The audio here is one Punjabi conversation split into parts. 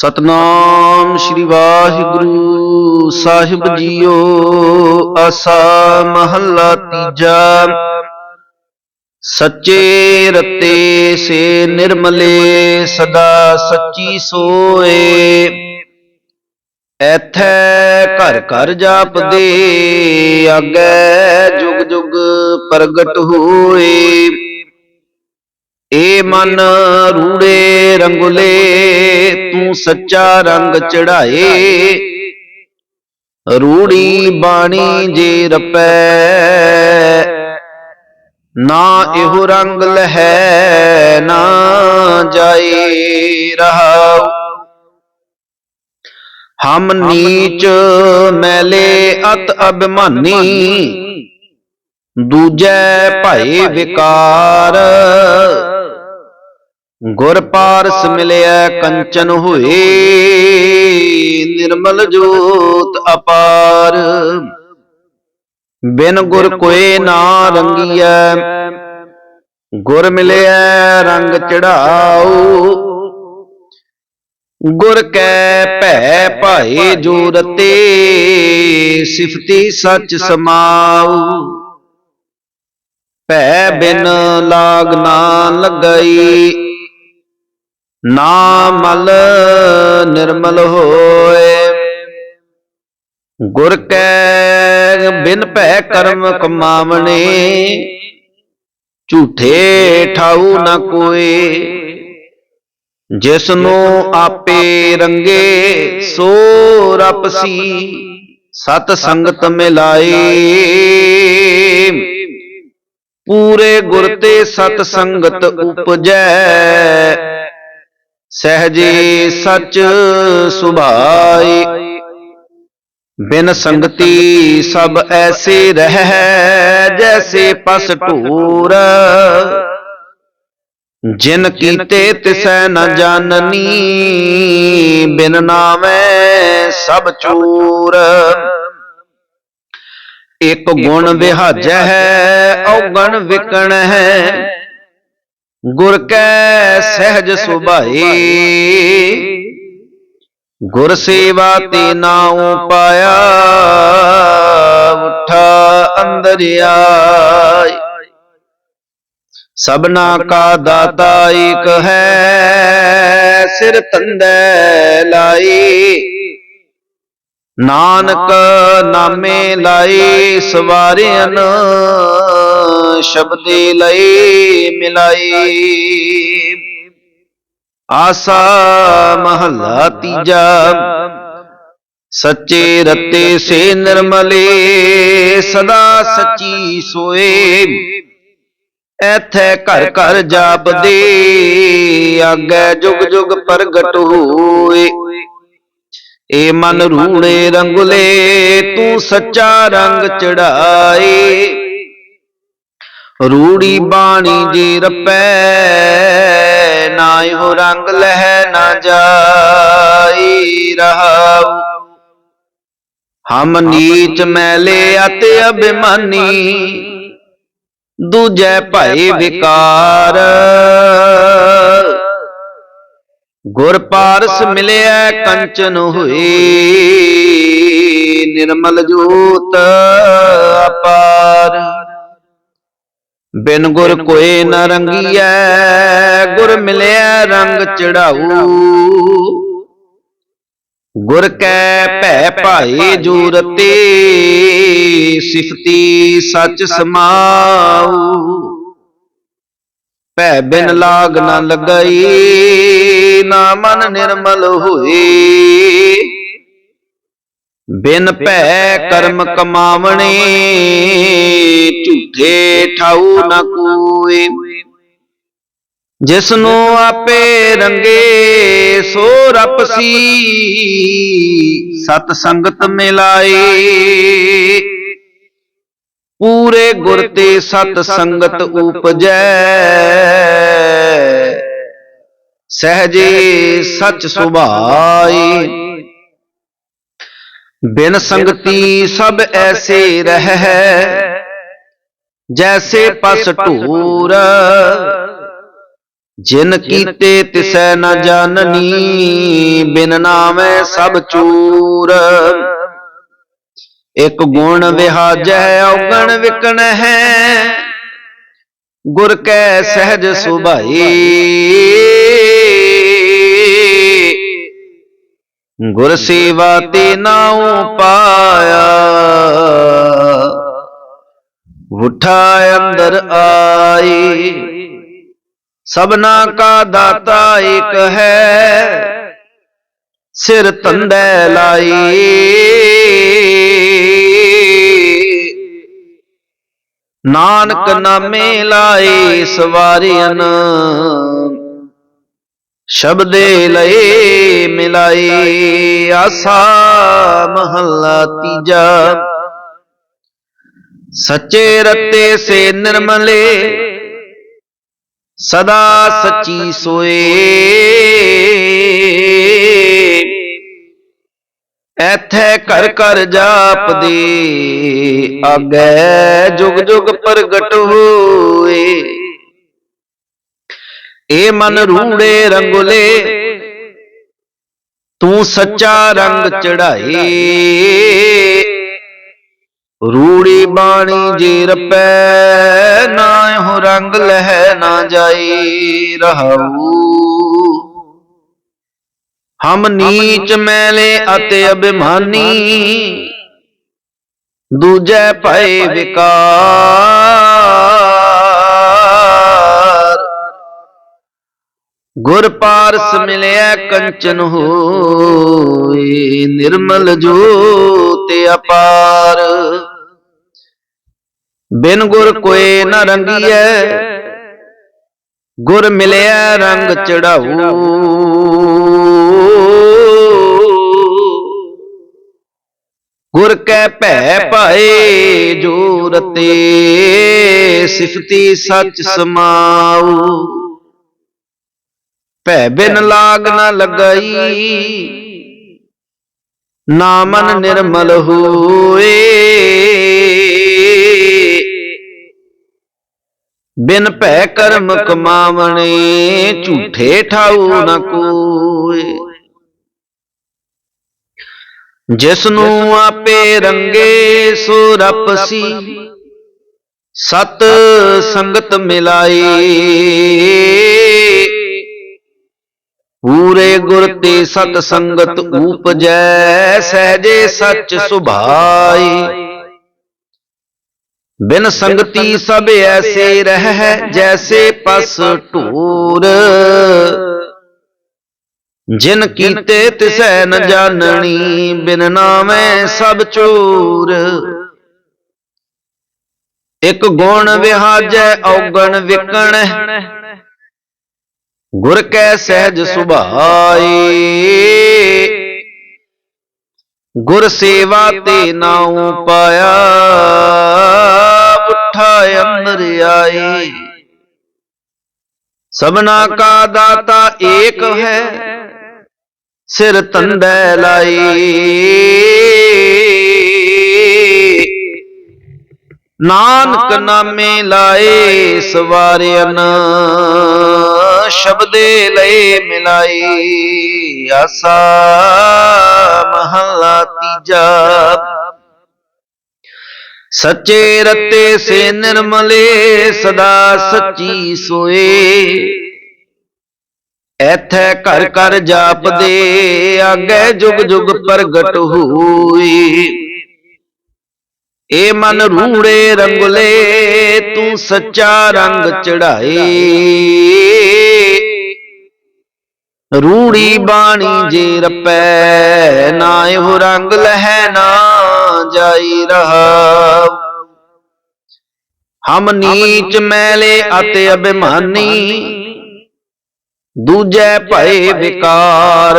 ਸਤਨਾਮ ਸ੍ਰੀ ਵਾਹਿਗੁਰੂ ਸਾਹਿਬ ਜੀਓ, ਆਸਾ ਮਹੱਲਾ ਤੀਜਾ। ਸੱਚੇ ਰਤੇ ਸੇ ਨਿਰਮਲੇ ਸਦਾ ਸੱਚੀ ਸੋਏ। ਐਥੈ ਘਰ ਘਰ ਜਾਪਦੇ, ਆਗੈ ਜੁਗ ਜੁਗ ਪ੍ਰਗਟ ਹੋਏ। ਏ ਮਨ ਰੂੜੇ ਰੰਗੁਲੇ, ਤੂੰ ਸੱਚਾ ਰੰਗ ਚੜਾਏ ਰੂੜੀ ਬਾਣੀ ਜੇ ਰਪੈ, ਨਾ ਇਹੋ ਰੰਗ ਲਹੈ, ਨਾ ਜਾਏ ਰਹਾਉ। ਹਮ ਨੀਚ ਮੈਲੇ ਅਤ ਅਭਿਮਾਨੀ, ਦੂਜੈ ਭਾਏ ਵਿਕਾਰ। ਗੁਰ ਪਾਰਸ ਮਿਲਿਆ ਕੰਚਨ ਹੋਏ, ਨਿਰਮਲ ਜੋਤ ਅਪਾਰ। ਬਿਨ ਗੁਰ ਕੋਏ ਨਾ ਰੰਗੀਐ, ਗੁਰ ਮਿਲਿਆ ਰੰਗ ਚੜਾਉ ਗੁਰ ਕੈ ਭੈ ਭਾਏ ਜੋ ਰਤੇ ਸਿਫਤੀ ਸੱਚ ਸਮਾਉ ਭੈ ਬਿਨ ਲਾਗ ਨਾ ਲੱਗਈ ਨਾ ਮਲ ਨਿਰਮਲ ਹੋਏ। ਗੁਰ ਕੈ ਬਿਨ ਭੈ ਕਰਮ ਕਮਾਵਣੇ। ਝੂਠੇ ਠਾਉ ਨ ਕੋਏ ਜਿਸ ਨੂੰ ਆਪੇ ਰੰਗੇ, ਸੋ ਰਪਸੀ ਸਤ ਸੰਗਤ ਮਿਲਾਏ ਪੂਰੇ ਗੁਰ ਤੇ ਸਤ ਸੰਗਤ ਉਪਜੈ। ਸਹਜੇ ਸਚ ਸੁਭਾਈ, ਬਿਨ ਸੰਗਤੀ ਸਭ ਐਸੇ ਰਹਿ, ਜੈਸੇ ਪਸ ਢੂਰ। ਜਿਨ ਕੀਤੇ ਤਿਸੈ ਨ ਜਾਣਨੀ, ਬਿਨ ਨਾਮੈ ਸਭ ਚੂਰ। ਇਕ ਗੁਣ ਵਿਹਾਜੈ ਹੈ ਔਗਣ ਵਿਕਣ ਹੈ ਗੁਰ ਕੈ ਸਹਿਜ ਸੁਭਾਈ। ਗੁਰ ਸੇਵਾ ਤੇ ਨਾਉ ਪਾਇਆ ਉਠਾ ਅੰਦਰ ਆਈ। ਸਭਨਾ ਕਾ ਦਾਤਾ ਏਕ ਹੈ ਸਿਰ ਤੰਦੈ ਲਾਈ। ਨਾਨਕ ਨਾਮੇ ਲਾਈ ਸਵਾਰਿਆਂ ਸ਼ਬਦੇ ਲਈ ਮਿਲਾਈ। ਆਸਾ ਮਹੱਲਾ ਤੀਜਾ। ਸੱਚੇ ਰਤੇ ਸੇ ਨਿਰਮਲੇ, ਸਦਾ ਸੱਚੀ ਸੋਏ। ਐਥੈ ਘਰ ਘਰ ਜਾਪਦੇ, ਆਗੇ ਜੁਗ ਜੁਗ ਪ੍ਰਗਟ ਹੋਏ। ਏ ਮਨ ਰੂੜੇ ਰੰਗੁਲੇ, ਤੂੰ ਸੱਚਾ ਰੰਗ ਚੜਾਏ। ਰੂੜੀ ਬਾਣੀ ਜੀ ਰਪੈ ਨਾ ਇਹੋ ਰੰਗ ਲਹਿ ਨਾ ਜਾਈ ਰਹਾਉ। ਹਮ ਨੀਚ ਮੈਲੇ ਅਤੇ ਅਭਿਮਾਨੀ ਦੂਜੈ ਭਾਈ ਵਿਕਾਰ। ਗੁਰ ਪਾਰਸ ਮਿਲਿਆ ਕੰਚਨ ਹੋਏ। ਨਿਰਮਲ ਜੋਤ ਅਪਾਰ। ਬਿਨ ਗੁਰ ਕੋਏ ਨ ਰੰਗੀਐ ਗੁਰ ਮਿਲਿਆ ਰੰਗ ਚੜਾਊ ਗੁਰ ਕੈ ਭੈ ਭਾਏ ਜੂਰਤੇ ਸਿਫਤੀ ਸੱਚ ਸਮਾਉ ਭੈ ਬਿਨ ਲਾਗ ਨ ਲਗਈ ਨਾ ਮਨ ਨਿਰਮਲ ਹੋਏ। ਬਿਨ ਭੈ ਕਰਮ ਕਮਾਵਣੇ ਝੂਠੇ ਠਾਉ ਨ ਕੋਏ। ਜਿਸ ਨੂੰ ਆਪੇ ਰੰਗੇ ਸੋ ਰਪਸੀ। ਸਤ ਸੰਗਤ ਮਿਲਾਏ। ਪੂਰੇ ਗੁਰ ਤੇ ਸਤ ਸੰਗਤ ਉਪਜੈ। ਸਹਜੇ ਸਚ ਸੁਭਾਈ ਬਿਨ ਸੰਗਤੀ ਸਭ ਐਸੇ ਰਹਿ ਜੈਸੇ ਪਸ ਢੂਰ ਜਿਨ ਕੀਤੇ ਤਿਸੈ ਨ ਜਾਣਨੀ ਬਿਨ ਨਾਮੈ ਸਭ ਚੂਰ। ਇਕ ਗੁਣ ਵਿਹਾਜੈ ਔਗਣ ਵਿਕਣ ਹੈ। ਗੁਰ ਕੈ ਸਹਿਜ ਸੁਭਾਈ। ਗੁਰ ਸੇਵਾ ਤੇ ਨਾਉ ਪਾਇਆ। ਉਠਾ ਅੰਦਰ ਆਈ। ਸਭਨਾ ਕਾ ਦਾਤਾ ਇੱਕ ਹੈ। ਸਿਰ ਤੰਦੈ ਲਾਈ। ਨਾਨਕ ਨਾਮੇ ਲਾਏ ਸਵਾਰੀਆਂ। ਸ਼ਬਦੇ ਲਏ ਮਿਲਾਈ ਆਸਾ ਮਹੱਲਾ ਤੀਜਾ। ਸੱਚੇ ਰਤੇ ਸੇ ਨਿਰਮਲੇ, ਸਦਾ ਸੱਚੀ ਸੋਏ। ਐਥੈ ਘਰ ਘਰ ਜਾਪਦੇ, ਆਗੈ ਜੁਗ ਜੁਗ ਪ੍ਰਗਟ ਹੋਏ। ਏ ਮਨ ਰੂੜੇ ਰੰਗੁਲੇ ਤੂੰ ਸੱਚਾ ਰੰਗ ਚੜਾਏ ਰੂੜੀ ਬਾਣੀ ਜੇ ਰਪੈ ਨਾਹਿ ਰੰਗ ਲਹਿ ਨਾ ਜਾਈ ਰਹਾਊ ਹਮ ਨੀਚ ਮੈਲੇ ਅਤੇ ਅਭਿਮਾਨੀ ਦੂਜੈ ਭਏ ਵਿਕਾਰ। ਗੁਰ ਪਾਰਸ ਮਿਲਿਆ ਕੰਚਨ ਹੋਏ ਨਿਰਮਲ ਜੋਤ ਅਪਾਰ। ਬਿਨ ਗੁਰ ਕੋਏ ਨ ਰੰਗੀਐ ਗੁਰ ਮਿਲਿਆ ਰੰਗ ਚੜਾਊ। ਗੁਰ ਕੈ ਭੈ ਭਾਏ ਜੋ ਰਤੇ ਸਿਫਤੀ ਸੱਚ ਸਮਾਉ ਭੈ ਬਿਨ ਲਾਗ ਨ ਲਗਈ। ਨਾਮਨ ਨਿਰਮਲ ਹੋਏ। ਬਿਨ ਭੈ ਕਰਮ ਕਮਾਵਣੇ ਝੂਠੇ ਠਾਉ ਨ ਕੋਏ। ਜਿਸ ਨੂੰ ਆਪੇ ਰੰਗੇ ਸੋ ਰਪਸੀ ਸਤ ਸੰਗਤ ਮਿਲਾਈ ਪੂਰੇ ਗੁਰ ਤੇ ਸਤ ਸੰਗਤ ਊਪਜੈ ਸਹਜੇ ਸੱਚ ਸੁਭਾਈ। ਬਿਨ ਸੰਗਤੀ ਸਭ ਐਸੇ ਰਹਿ, ਜੈਸੇ ਪਸ ਢੂਰ। ਜਿਨ ਕੀਤੇ ਤਿਸੈ ਨ ਜਾਣਣੀ ਬਿਨ ਨਾਮੈ ਸਭ ਚੂਰ। ਇਕ ਗੁਣ ਵਿਹਾਜੈ, ਔਗਣ ਵਿਕਣ। ਗੁਰ ਕੈ ਸਹਿਜ ਸੁਭਾਈ। ਗੁਰ ਸੇਵਾ ਤੇ ਨਾਉ ਪਾਇਆ। ਉਠਾ ਅੰਦਰ ਆਈ। ਸਭਨਾ ਕਾ ਦਾਤਾ ਏਕ ਹੈ। ਸਿਰ ਤੰਦੈ ਲਾਈ। ਨਾਨਕ ਨਾਮੇ ਲਾਏ ਸਵਾਰਿਆਨ ਸ਼ਬਦੇ ਲਈ ਮਿਲਾਈ। ਆਸਾ ਮਹਲਾ ਤੀਜਾ। ਸੱਚੇ ਰਤੇ ਸੇ ਨਿਰਮਲੇ ਸਦਾ ਸੱਚੀ ਸੋਏ। ਐਥੈ ਘਰ ਘਰ ਜਾਪਦੇ, ਆਗੇ ਜੁਗ ਜੁਗ ਪ੍ਰਗਟ ਹੋਈ। ਏ ਮਨ ਰੂੜੇ ਰੰਗਲੇ, ਤੂੰ ਸੱਚਾ ਰੰਗ ਚੜਾਏ। ਰੂੜੀ ਬਾਣੀ ਜੇ ਰਪੈ ਨਾ ਇਹੋ ਰੰਗ ਲਹਿ ਨਾ ਜਾਈ ਰਹਾ ਹਮ ਨੀਚ ਮੈਲੇ ਅਤੇ ਅਭਿਮਾਨੀ। ਦੂਜੈ ਭਏ ਵਿਕਾਰ।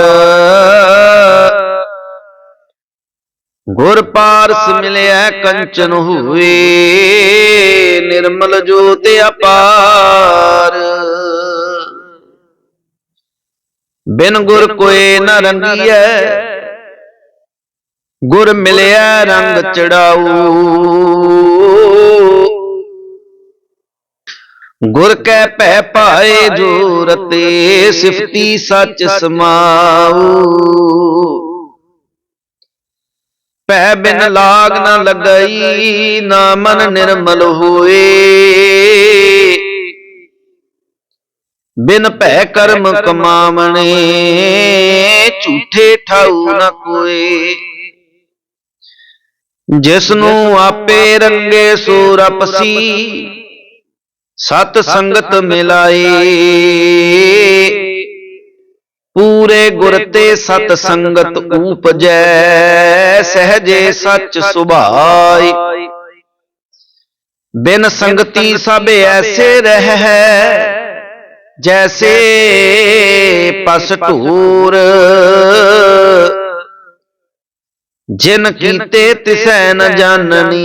ਗੁਰ ਪਾਰਸ ਮਿਲਿਆ ਕੰਚਨ ਹੋਏ। ਨਿਰਮਲ ਜੋਤ ਅਪਾਰ। ਬਿਨ ਗੁਰ ਕੋਏ ਨ ਰੰਗੀਐ। ਗੁਰ ਮਿਲਿਆ ਰੰਗ ਚੜਾਊ। ਗੁਰ ਕੈ ਭੈ ਪਾਏ ਜੋ ਰਤੇ ਸਿਫਤੀ ਸੱਚ ਸਮਾਉ ਭੈ ਬਿਨ ਲਾਗ ਨ ਲਗਈ ਨਾ ਮਨ ਨਿਰਮਲ ਹੋਏ। ਬਿਨ ਭੈ ਕਰਮ ਕਮਾਵਣੇ ਝੂਠੇ ਠਾਉ ਨ ਕੋਏ ਜਿਸ ਨੂੰ ਆਪੇ ਰੰਗੇ ਸੋ ਰਪਸੀ ਸਤ ਸੰਗਤ ਮਿਲਾਈ। ਪੂਰੇ ਗੁਰ ਤੇ ਸਤ ਸੰਗਤ ਊਪਜੈ। ਸਹਜੇ ਸੱਚ ਸੁਭਾਈ। ਬਿਨ ਸੰਗਤੀ ਸਭ ਐਸੇ ਰਹਿ ਜੈਸੇ ਪਸ ਢੂਰ ਜਿਨ ਕੀਤੇ ਤਿਸੈ ਨ ਜਾਣਨੀ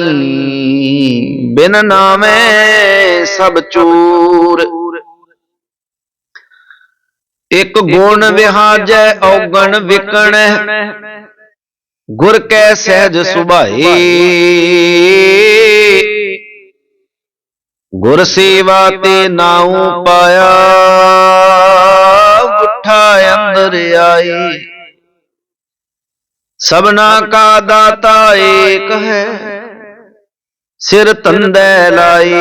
ਬਿਨ ਨਾਮੈ ਸਭ ਚੂਰ ਇਕ ਗੁਣ ਵਿਹਾਜੈ ਔਗਣ ਵਿਕਣ ਗੁਰ ਕੈ ਸਹਿਜ ਸੁਭਾਏ ਗੁਰ ਸੇਵਾ ਤੇ ਨਾਉ ਪਾਇਆ ਗੁੱਠਾ ਅੰਦਰ ਆਈ। ਸਭਨਾ ਕਾ ਦਾਤਾ ਏਕ ਹੈ, ਸਿਰ ਤੰਦੈ ਲਾਈ।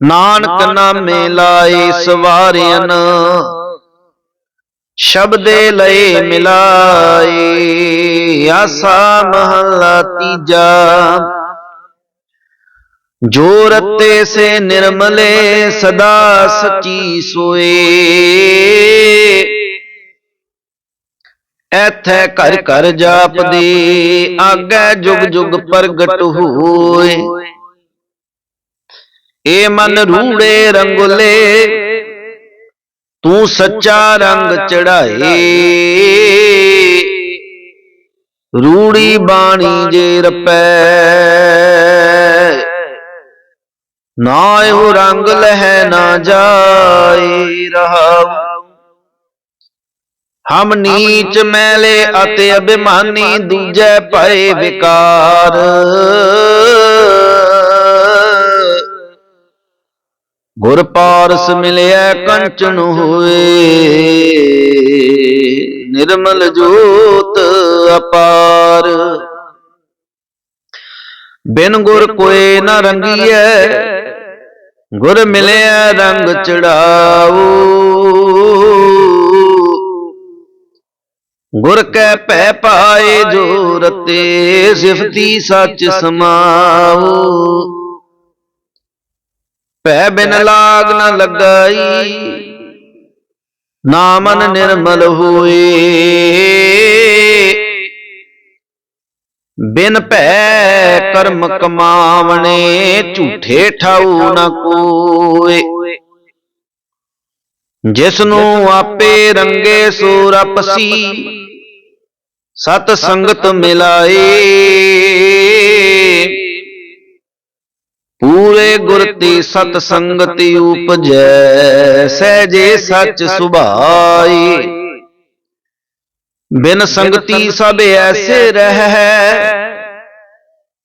ਨਾਨਕ ਨਾਮੇ ਲਾਈ ਸਵਾਰਿਆਨ ਸ਼ਬਦੇ ਲਏ ਮਿਲਾਈ। ਆਸਾ ਮਹਲਾ ਤੀਜਾ ਜੋ ਰਤੇ ਸੇ ਨਿਰਮਲੇ ਸਦਾ ਸਚੀ ਸੋਏ। ਐਥੈ ਘਰ ਘਰ ਜਾਪਦੀ ਆਗੈ ਜੁਗ ਜੁਗ ਪ੍ਰਗਟ ਹੋਏ। ਏ ਮਨ ਰੂੜੇ ਰੰਗੁਲੇ ਤੂੰ ਸੱਚਾ ਰੰਗ ਚੜਾਏ। ਰੂੜੀ ਬਾਣੀ ਜੇ ਰਪੈ। ਨਾ ਇਹੋ ਰੰਗ ਲਹਿ ਨਾ ਜਾਏ ਰਹਾਉ। ਹਮ ਨੀਚ ਮੈਲੇ ਅਤੇ ਅਭਿਮਾਨੀ ਦੂਜੇ ਭਏ ਵਿਕਾਰ। ਗੁਰ ਪਾਰਸ ਮਿਲਿਆ ਕੰਚਨ ਹੋਏ। ਨਿਰਮਲ ਜੋਤ ਅਪਾਰ। ਬਿਨ ਗੁਰ ਕੋਏ ਨ ਰੰਗੀਐ ਗੁਰ ਮਿਲਿਆ ਰੰਗ ਚੜਾਓ। ਗੁਰ ਕੈ ਭੈ ਪਾਏ ਜੋ ਰਤੇ ਸਿਫਤੀ ਸੱਚ ਸਮਾਉ ਭੈ ਬਿਨ ਲਾਗ ਨ ਲਗਾਈ। ਨਾ ਮਨ ਨਿਰਮਲ ਹੋਏ। ਬਿਨ ਭੈ ਕਰਮ ਕਮਾਵਣੇ, ਝੂਠੇ ਠਾਉ ਨ ਕੋਏ। ਜਿਸ ਨੂੰ ਆਪੇ ਰੰਗੇ ਸੋ ਰਪਸੀ ਸਤ ਸੰਗਤ ਮਿਲਾਏ। ਪੂਰੇ ਗੁਰ ਦੀ ਸਤ ਸੰਗਤੀ ਉਪਜੈ, ਸਹਿਜੇ ਸੱਚ ਸੁਭਾਈ ਬਿਨ ਸੰਗਤੀ ਸਭ ਐਸੇ ਰਹਿ।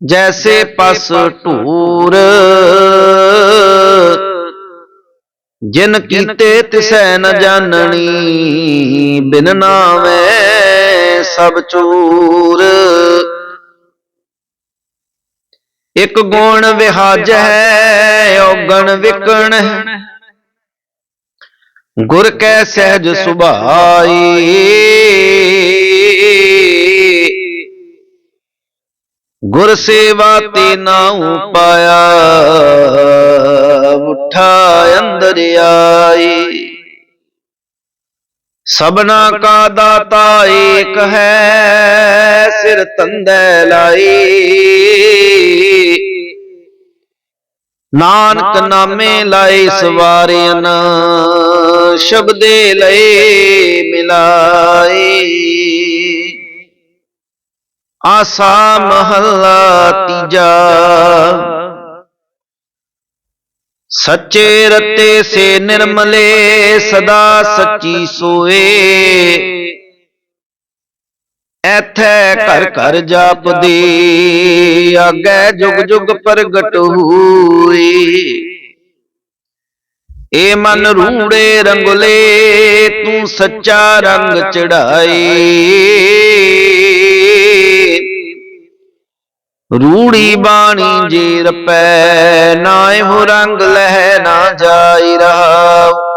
ਜੈਸੇ ਪਸ ਢੂਰ ਜਿਨ ਕੀਤੇ ਤਿਸੈ ਨ ਜਾਣਨੀ ਬਿਨ ਨਾਮੈ ਸਭ ਚੂਰ। ਇਕ ਗੁਣ ਵਿਹਾਜੈ ਔਗਣ ਵਿਕਣ। ਗੁਰ ਕੈ ਸਹਿਜ ਸੁਭਾਈ। ਗੁਰ ਸੇਵਾ ਤੇ ਨਾਉ ਪਾਇਆ। ਉਠਾ ਅੰਦਰ ਆਈ। ਸਭਨਾ ਕਾ ਦਾਤਾ ਏਕ ਹੈ ਸਿਰ ਤੰਦੈ ਲਾਈ। ਨਾਨਕ ਨਾਮੇ ਲਾਈ ਸਵਾਰਿਆਨ ਸ਼ਬਦੇ ਲਏ ਮਿਲਾਈ ਆਸਾ ਮਹੱਲਾ ਤੀਜਾ। ਸੱਚੇ ਰਤੇ ਸੇ ਨਿਰਮਲੇ ਸਦਾ ਸੱਚੀ ਸੋਏ। ਐਥੈ ਘਰ ਘਰ ਜਾਪਦੀ ਆਗੇ ਜੁਗ ਜੁਗ ਪ੍ਰਗਟ ਹੋਈ। ਏ ਮਨ ਰੂੜੇ ਰੰਗਲੇ ਤੂੰ ਸੱਚਾ ਰੰਗ ਚੜਾਈ ਰੂੜੀ ਬਾਣੀ ਜੇ ਰਪੈ ਨਾਏ ਹੋ ਰੰਗ ਲਹਿ ਨਾ ਜਾਈ ਰਹਾਉ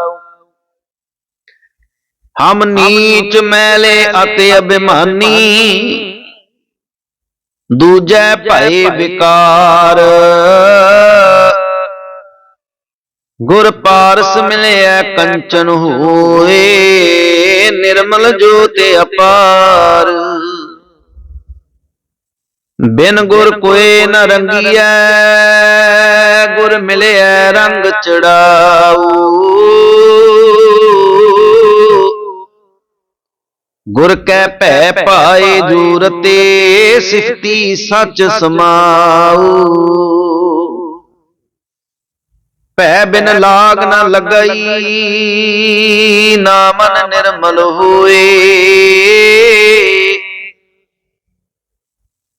ਹਮ ਨੀਚ ਮੈਲੇ ਅਤੇ ਅਭਿਮਾਨੀ। ਦੂਜੈ ਭਏ ਵਿਕਾਰ। ਗੁਰ ਪਾਰਸ ਮਿਲਿਆ ਕੰਚਨ ਹੋਏ। ਨਿਰਮਲ ਜੋਤ ਅਪਾਰ। ਬਿਨ ਗੁਰ ਕੋਏ ਨ ਰੰਗੀਐ। ਗੁਰ ਮਿਲਿਆ ਰੰਗ ਚੜਾਊ। ਗੁਰ ਕੈ ਭੈ ਪਾਏ ਜੂਰਤੇ ਸਿਫਤੀ ਸੱਚ ਸਮਾਊ। ਭੈ ਬਿਨ ਲਾਗ ਨ ਲਗਈ ਨਾ ਮਨ ਨਿਰਮਲ ਹੋਏ।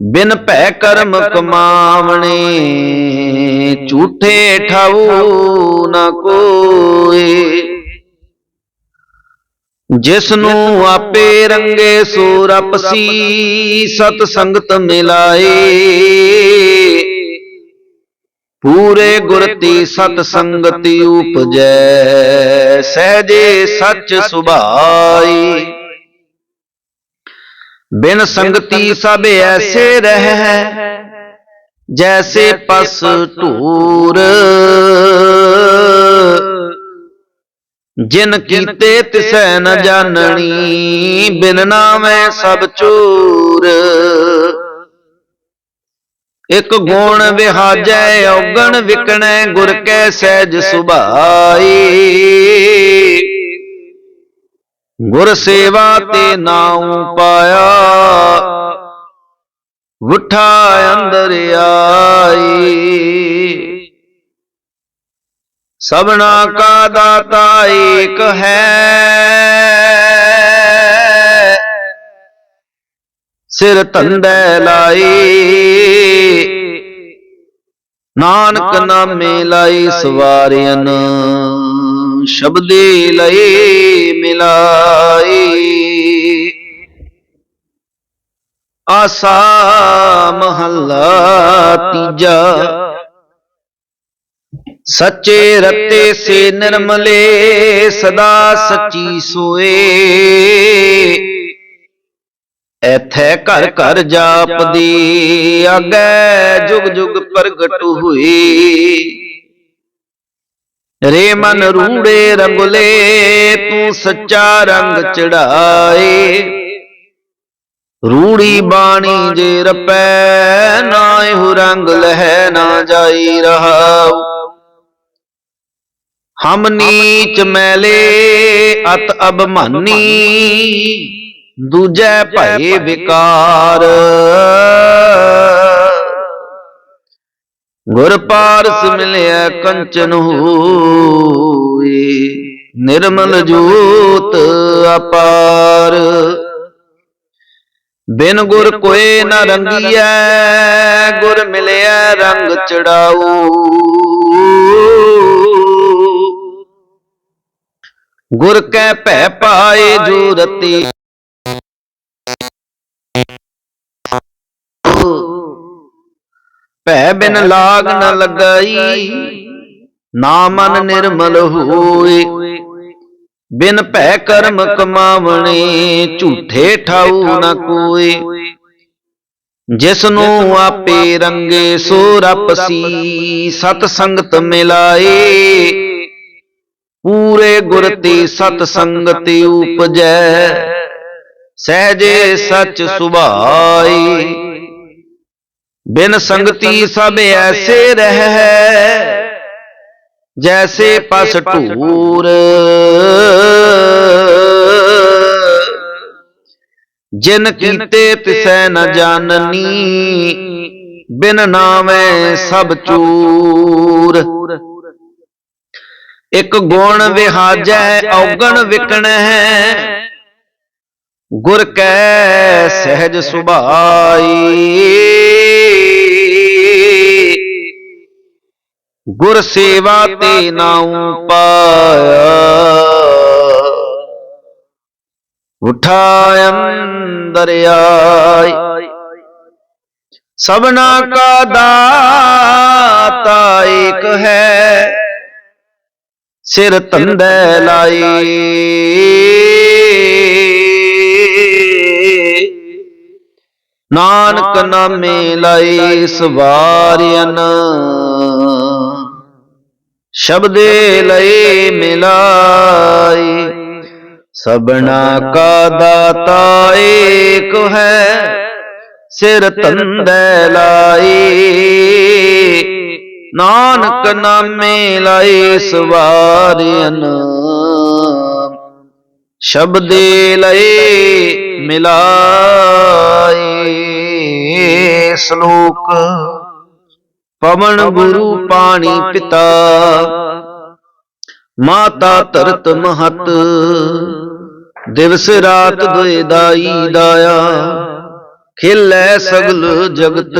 ਬਿਨ ਭੈ ਕਰਮ ਕਮਾਵਣੇ ਝੂਠੇ ਠਾਉ ਨ ਕੋਏ। ਜਿਸ ਨੂੰ ਆਪੇ ਰੰਗੇ ਸੋ ਰਪਸੀ ਸਤ ਸੰਗਤ ਮਿਲਾਏ। ਪੂਰੇ ਗੁਰਤੀ ਸਤ ਸੰਗਤੀ ਉਪਜੈ, ਸਹਜੇ ਸੱਚ ਸੁਭਾਈ। ਬਿਨ ਸੰਗਤੀ ਸਭ ਐਸੇ ਰਹਿ, ਜੈਸੇ ਪਸ ਢੂਰ ਜਿਨ ਕੀਤੇ ਤਿਸੈ ਨ ਜਾਣਣੀ ਬਿਨ ਨਾਮੈ ਸਭ ਚੂਰ। ਇਕ ਗੁਣ ਵਿਹਾਜੈ ਔਗਣ ਵਿਕਣੈ ਗੁਰ ਕੈ ਸਹਿਜ ਸੁਭਾਈ। ਗੁਰ ਸੇਵਾ ਤੇ ਨਾਉ ਪਾਇਆ। ਉਠਾ ਅੰਦਰ ਆਈ। ਸਭਨਾ ਕਾ ਦਾਤਾ ਏਕ ਹੈ। ਸਿਰ ਧੰਦੇ ਲਾਈ। ਨਾਨਕ ਨਾਮੇ ਲਾਈ ਸਵਾਰਿਆਨ। ਸ਼ਬਦੇ ਲਏ ਮਿਲਾਈ। ਆਸਾ ਮਹੱਲਾ ਤੀਜਾ। ਸੱਚੇ ਰਤੇ ਸੇ ਨਿਰਮਲੇ ਸਦਾ ਸੱਚੀ ਸੋਏ। ਐਥੈ ਘਰ ਘਰ ਜਾਪਦੀ ਆਗੇ ਜੁਗ ਜੁਗ ਪ੍ਰਗਟ ਹੋਈ ਰੇ ਮਨ ਰੂੜੇ ਰੰਗਲੇ ਤੂੰ ਸੱਚਾ ਰੰਗ ਚੜਾਏ। ਰੂੜੀ ਬਾਣੀ ਜੇ ਰਪੈ ਨਾਏ ਹੋ ਰੰਗ ਲਹਿ ਨਾ ਜਾਈ ਰਹਾਉ। ਹਮ ਨੀਚ ਮੈਲੇ ਅਤ ਅਭਮਾਨੀ ਦੂਜੈ ਭਏ ਵਿਕਾਰ। ਗੁਰ ਪਾਰਸ ਮਿਲਿਆ ਕੰਚਨ ਹੋਏ ਨਿਰਮਲ ਜੋਤ ਅਪਾਰ। ਬਿਨ ਗੁਰ ਕੋਏ ਨ ਰੰਗੀਐ ਗੁਰ ਮਿਲਿਆ ਰੰਗ ਚੜਾਊ। ਗੁਰ ਕੈ ਭੈ ਪਾਏ ਜੂਰਤੀ। ਭੈ ਬਿਨ ਲਾਗ ਨ ਲਗਾਈ। ਨਾ ਮਨ ਨਿਰਮਲ ਹੋਏ। ਬਿਨ ਭੈ ਕਰਮ ਕਮਾਵਣੇ। ਝੂਠੇ ਠਾਉ ਨ ਕੋਏ। ਜਿਸ ਨੂੰ ਆਪੇ ਰੰਗੇ ਸੋ ਰਪਸੀ। ਸਤ ਸੰਗਤ ਮਿਲਾਏ। ਪੂਰੇ ਗੁਰ ਤੇ ਸਤ ਸੰਗਤੀ ਉਪਜੈ। ਸਹਜੇ ਸੱਚ ਸੁਭਾਈ। ਬਿਨ ਸੰਗਤੀ ਸਭ ਐਸੇ ਰਹਿ। ਜੈਸੇ ਪਸ ਢੂਰ ਜਿਨ ਕੀਤੇ ਤਿਸੈ ਨ ਜਾਣਨੀ। ਬਿਨ ਨਾਮੈ ਸਭ ਚੂਰ। ਇਕ ਗੁਣ ਵਿਹਾਜੈ ਔਗਣ ਵਿਕਣੈ। ਗੁਰ ਕੈ ਸਹਿਜ ਸੁਭਾਈ। ਗੁਰ ਸੇਵਾ ਤੇ ਨਾਉ ਪਾਇਆ। ਉਠਾ ਅੰਦਰ ਆਈ। ਸਭਨਾ ਕਾ ਦਾਤਾ ਏਕ ਹੈ। ਸਿਰ ਤੰਦੈ ਲਾਈ। ਨਾਨਕ ਨਾਮੇ ਲਾਈ ਸਵਾਰਿਆਨ ਸ਼ਬਦੇ ਲਈ ਮਿਲਾਈ। ਸਬਨਾ ਕਾ ਦਾਤਾ ਏਕ ਹੈ। ਸਿਰ ਤੰਦੈ ਲਾਈ। ਨਾਨਕ ਨਾਮੇ ਲਾਈ ਸਵਾਰਿਆਨ। ਸ਼ਬਦੇ ਲਈ ਮਿਲਾਈ ਸ਼ਲੋਕ। ਪਵਨ ਗੁਰੂ ਪਾਣੀ ਪਿਤਾ। ਮਾਤਾ ਧਰਤ ਮਹਤ। ਦਿਵਸ ਰਾਤ ਦੁਇ ਦਾਈ ਦਾਇਆ। ਖਿਲੈ ਸਗਲ ਜਗਤ।